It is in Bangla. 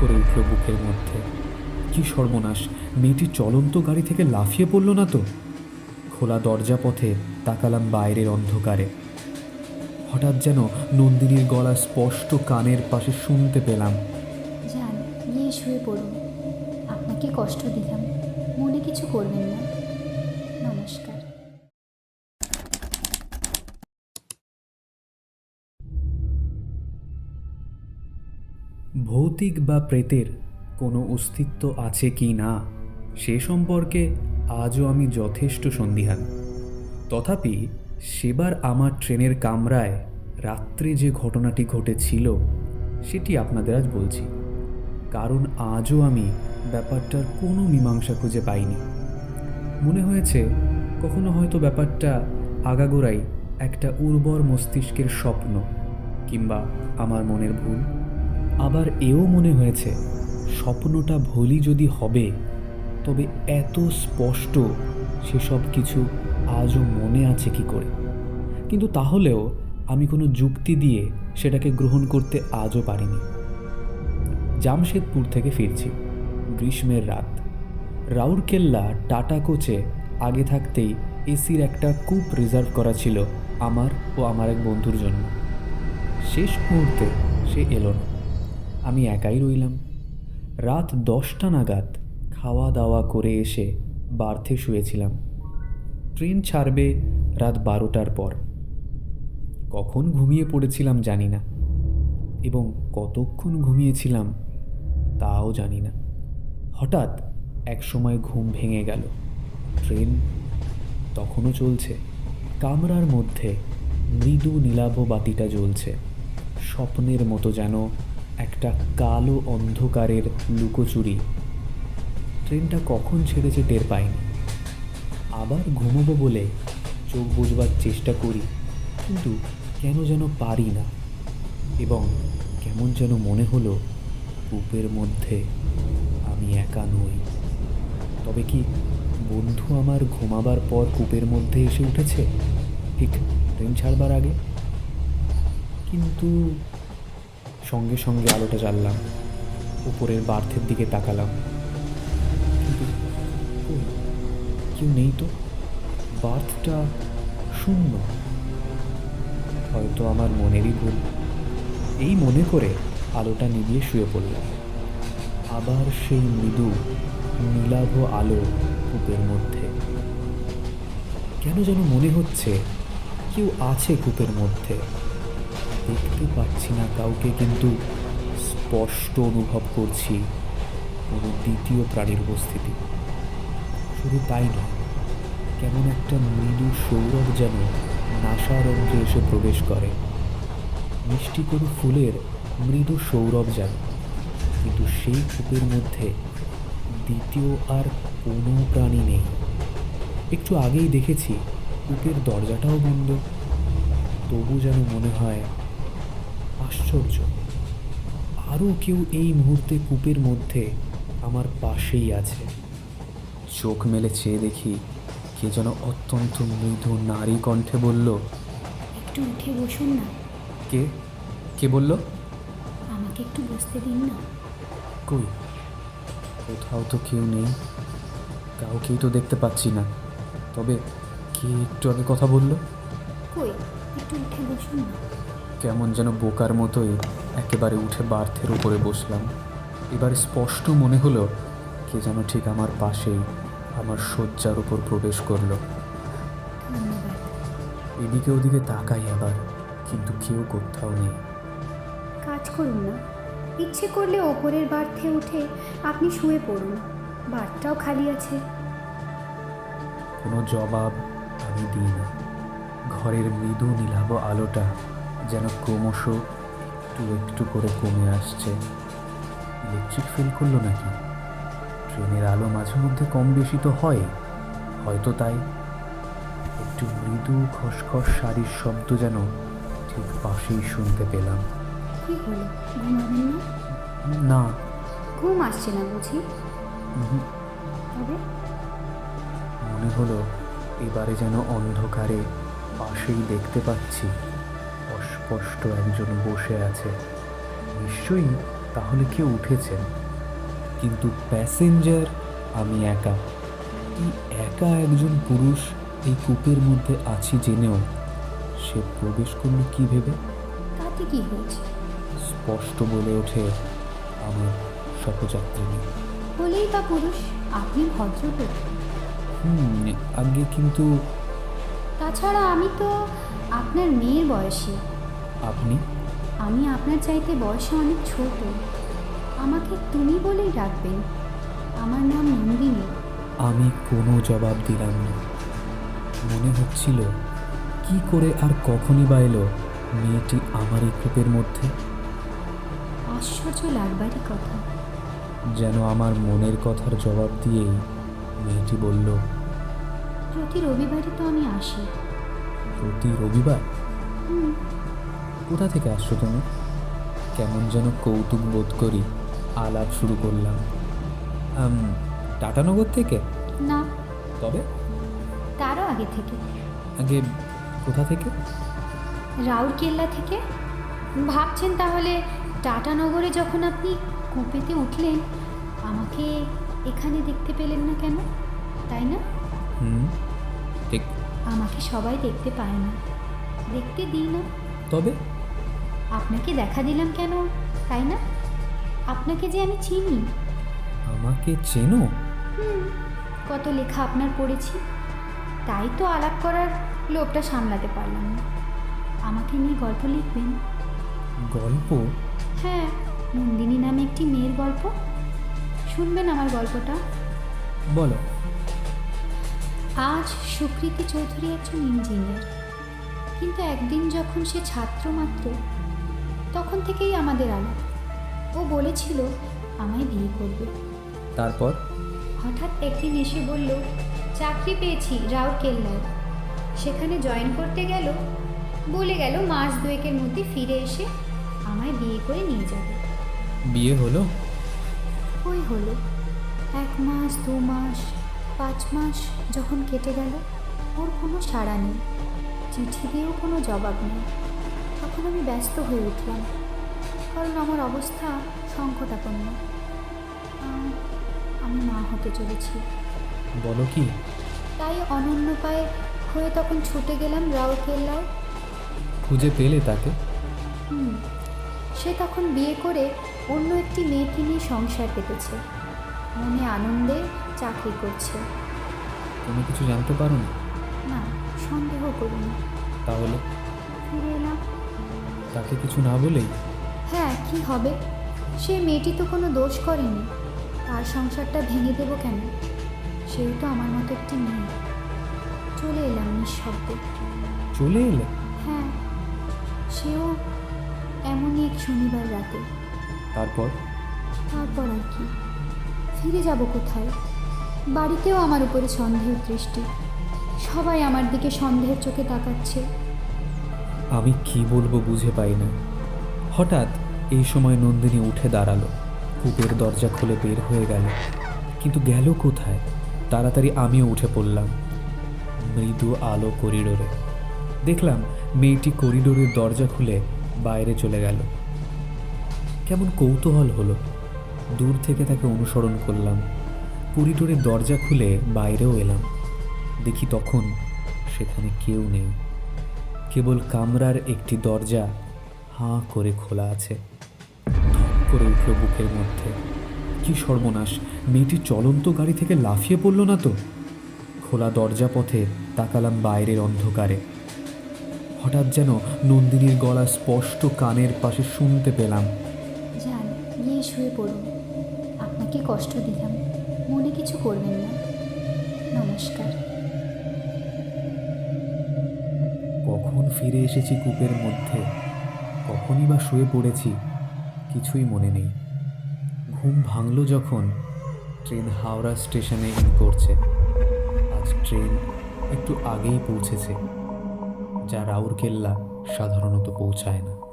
করে উঠল বুকের মধ্যে। কি সর্বনাশ, মেয়েটি চলন্ত গাড়ি থেকে লাফিয়ে পড়ল না তো? খোলা দরজা পথে তাকালাম বাইরের অন্ধকারে। হঠাৎ যেন নন্দিনীর গলা স্পষ্ট কানের পাশে শুনতে পেলাম। যান শুয়ে পড়ুন। আপনাকে কষ্ট দিলাম। মনে কিছু করবেন না। নমস্কার। ভৌতিক বা প্রেতের কোনো অস্তিত্ব আছে কি না, সে সম্পর্কে আজও আমি যথেষ্ট সন্দিহান। তথাপি সেবার আমার ট্রেনের কামরায় রাত্রে যে ঘটনাটি ঘটেছিল, সেটি আপনাদের আজ বলছি। কারণ আজও আমি ব্যাপারটার কোনো মীমাংসা খুঁজে পাইনি। মনে হয়েছে কখনো হয়তো ব্যাপারটা আগাগোড়াই একটা উর্বর মস্তিষ্কের স্বপ্ন কিংবা আমার মনের ভুল। আবার এও মনে হয়েছে, স্বপ্নটা ভুলই যদি হবে, তবে এত স্পষ্ট সেসব কিছু আজও মনে আছে কি করে? কিন্তু তাহলেও আমি কোনো যুক্তি দিয়ে সেটাকে গ্রহণ করতে আজও পারিনি। জামশেদপুর থেকে ফিরছি, গ্রীষ্মের রাত। রাউরকেল্লা টাটা কোচে আগে থাকতেই এসির একটা কূপ রিজার্ভ করা ছিল আমার ও আমার এক বন্ধুর জন্য। শেষ মুহূর্তে সে এলো না। আমি একাই রইলাম। রাত দশটা নাগাদ খাওয়া দাওয়া করে এসে বার্থে শুয়েছিলাম। ট্রেন ছাড়বে রাত বারোটার পর। কখন ঘুমিয়ে পড়েছিলাম জানি না। এবং কতক্ষণ ঘুমিয়েছিলাম তাও জানি না। হঠাৎ এক সময় ঘুম ভেঙে গেল। ট্রেন তখনও চলছে। কামরার মধ্যে মৃদু নীলাভ বাতিটা জ্বলছে। স্বপ্নের মতো যেন একটা কালো অন্ধকারের লুকোচুরি। ট্রেনটা কখন ছেড়েছে টের পাইনি। আবার ঘুমোবো বলে চোখ বুঝবার চেষ্টা করি, কিন্তু কেন যেন পারি না। এবং কেমন যেন মনে হলো কূপের মধ্যে আমি একা নই। তবে কি বন্ধু আমার ঘুমাবার পর কূপের মধ্যে এসে উঠেছে? ঠিক ট্রেন ছাড়বার আগে। কিন্তু সঙ্গে সঙ্গে আলোটা জ্বাললাম। উপরের বার্থের দিকে তাকালাম। কেউ নেই তো? বার্থটা শূন্য। হয়তো আমার মনেরই ভুল। এই মনে করে আলোটা নিভিয়ে শুয়ে পড়লাম। আবার সেই মৃদু, নীলাভ আলো কূপের মধ্যে। কেন যেন মনে হচ্ছে কেউ আছে কূপের মধ্যে। দেখতে পাচ্ছি না কাউকে, কিন্তু স্পষ্ট অনুভব করছি কোনো দ্বিতীয় প্রাণীর উপস্থিতি। শুধু তাই নয়, কেমন একটা মৃদু সৌরভ যেন নাসারন্ধ্রে এসে প্রবেশ করে। মিষ্টি কোনো ফুলের মৃদু সৌরভ যেন, কিন্তু সেই কূপের মধ্যে দ্বিতীয় আর কোনো প্রাণী নেই। একটু আগেই দেখেছি কূপের দরজাটাও বন্ধ, তবু যেন মনে হয় আশ্চর্য। আরও কেউ এই মুহূর্তে কূপের মধ্যে আমার পাশেই আছে। চোখ মেলে চেয়ে দেখি কে যেন অত্যন্ত মৃদু নারী কণ্ঠে বলল একটু উঠে বসুন না। কে? কে বলল? আমাকে একটু বসতে দিন না। কই? কোথাও তো কেউ নেই। কাউকেই তো দেখতে পাচ্ছি না। তবে কে একটু আগে কথা বলল? কই? একটু উঠে বসুন না। কেমন যেন বোকার মতোই একেবারে উঠে বার্থের উপরে বসলাম। এবার স্পষ্ট মনে হলো কে যেন ঠিক আমার পাশেই আমার শয্যার উপর প্রবেশ করল। এদিকে ওদিকে তাকাই আবার কিন্তু কেউ কোথাও নেই। কাজ করুন না। ইচ্ছে করলে ওপরের বার্থে উঠে আপনি শুয়ে পড়ুন। বার্থটাও খালি আছে। কোনো জবাব আমি দিই না। ঘরের মৃদু নীলাভ আলোটা যেন ক্রমশ একটু একটু করে কমে আসছে। ইলেকট্রিক ফেল করল নাকি? ট্রেনের আলো মাঝে মধ্যে কম বেশি তো হয় হয়তো তাই। একটু মৃদু খসখস শাড়ির শব্দ যেন ঠিক পাশেই শুনতে পেলাম। কি হলো? ঘুমাবেন না। ঘুম আসছে না বুঝি? তবে? মনে হলো এবারে যেন অন্ধকারে পাশেই দেখতে পাচ্ছি। অস্পষ্ট একজন বসে আছে। নিশ্চয়ই তাহলে কেউ উঠেছেন। কিন্তু প্যাসেঞ্জার আমি একা। এই একা একজন পুরুষ এই কূপের মধ্যে আছি জেনেও? সে প্রবেশ করল কি ভেবে? তাতে কি হয়েছে? স্পষ্ট বলে ওঠে আমার সহযাত্রিনী বলেই বা পুরুষ আপনি ভদ্রলোক। হুম আগে কিন্তু তাছাড়া আমি তো আপনার মেয়ের বয়সী। আপনি? আমি আপনার চাইতে বয়সে অনেক ছোট। আমাকে তুমি বলেই ডাকবেন। আমার নাম নন্দিনী। আমি কোনো জবাব দিলাম না। মনে হচ্ছিল কি করে আর কখনই বা এলো মেয়েটি আমার এই কূপের মধ্যে? আশ্চর্য লাগবারই কথা। যেন আমার মনের কথার জবাব দিয়েই মেয়েটি বলল প্রতি রবিবারই তো আমি আসি। প্রতি রবিবার? হুম, কোথা থেকে আসছো তুমি? কেমন যেন কৌতুক বোধ করি আলাপ শুরু করলাম। টাটানগর থেকে? না। তবে? তারও আগে থেকে। আগে কোথা থেকে? রাউরকেল্লা থেকে। ভাবছেন তাহলে টাটানগরে যখন আপনি কুপেতে উঠলেন আমাকে এখানে দেখতে পেলেন না কেন? তাই না? হুম ঠিক আমাকে সবাই দেখতে পায় না। দেখতে দিই না। তবে? আপনাকে দেখা দিলাম কেন? তাই না? আপনাকে যে আমি চিনি। আমাকে চেনো? হুম কত লেখা আপনার পড়েছি। তাই তো আলাপ করার লোভটা সামলাতে পারলাম না। আমাকে নিয়ে গল্প লিখবেন? গল্প? হ্যাঁ নন্দিনী নামে একটি মেয়ের গল্প। শুনবেন আমার গল্পটা। বলো। আজ সুকৃতি চৌধুরী একজন ইঞ্জিনিয়ার। কিন্তু একদিন যখন সে ছাত্র মাত্র তখন থেকেই আমাদের আলাপ। ও বলেছিল আমায় বিয়ে করবে। তারপর? হঠাৎ একদিন এসে বলল চাকরি পেয়েছি রাউরকেল্লায় সেখানে জয়েন করতে গেল। বলে গেল মাস দুয়েকের মধ্যে ফিরে এসে আমায় বিয়ে করে নিয়ে যাবে। বিয়ে হলো? ওই হলো। এক মাস দু মাস পাঁচ মাস যখন কেটে গেল ওর কোনো সাড়া নেই। চিঠি দিয়েও কোনো জবাব নেই। তখন আমি ব্যস্ত হয়ে উঠলাম কারণ আমার অবস্থা সংকটাপন্ন। আমি মা হতে চলেছি। বলো কি? তাই অনন্য পায়ে হয়ে তখন ছুটে গেলাম রাউরকেল্লায়। খুঁজে পেলে তাকে? হুম সে তখন বিয়ে করে অন্য একটি মেয়েকে নিয়ে সংসার পেতেছে। মনে আনন্দে চাকরি করছে। তুমি কিছু জানতে পারো না না সন্দেহ করিনি। তাহলে? ফিরে এলাম। তাকে কিছু না বলেই হ্যাঁ কি হবে? সে মেয়েটি তো কোনো দোষ করেনি। তার সংসারটা ভেঙে দেবো কেন? সেও তো আমার মতো একটি মেয়ে। চলে এলাম নিঃশব্দে। চলে এলে? হ্যাঁ সেও এমনই এক শনিবার রাতে। তারপর? তারপর আর কি। ফিরে যাব কোথায়? বাড়িতেও আমার উপরে সন্দেহের দৃষ্টি। সবাই আমার দিকে সন্দেহের চোখে তাকাচ্ছে। আমি কি বলব বুঝে পাই না। হঠাৎ এই সময় নন্দিনী উঠে দাঁড়াল। কূপের দরজা খুলে বের হয়ে গেল। কিন্তু গেল কোথায়? তাড়াতাড়ি আমিও উঠে পড়লাম। মৃদু আলো করিডোরে। দেখলাম মেয়েটি করিডোরের দরজা খুলে বাইরে চলে গেল। কেমন কৌতূহল হলো। দূর থেকে তাকে অনুসরণ করলাম। করিডোরের দরজা খুলে বাইরেও এলাম। দেখি তখন সেখানে কেউ নেই। কেবল কামরার একটি দরজা হাঁ করে খোলা আছে। করে উঠল বুকের মধ্যে। কি সর্বনাশ, মেয়েটি চলন্ত গাড়ি থেকে লাফিয়ে পড়ল না তো? খোলা দরজা পথে তাকালাম বাইরের অন্ধকারে। হঠাৎ যেন নন্দিনীর গলা স্পষ্ট কানের পাশে শুনতে পেলাম। শুয়ে পড়ুন। আপনাকে কষ্ট দিলাম। মনে কিছু করবেন না। নমস্কার। কখন ফিরে এসেছি কূপের মধ্যে কখনই বা শুয়ে পড়েছি, কিছুই মনে নেই। ঘুম ভাঙল যখন, ট্রেন হাওড়া স্টেশনে ইন করছে। আজ ট্রেন একটু আগেই পৌঁছেছে, যা রাউরকেল্লা সাধারণত পৌঁছায় না।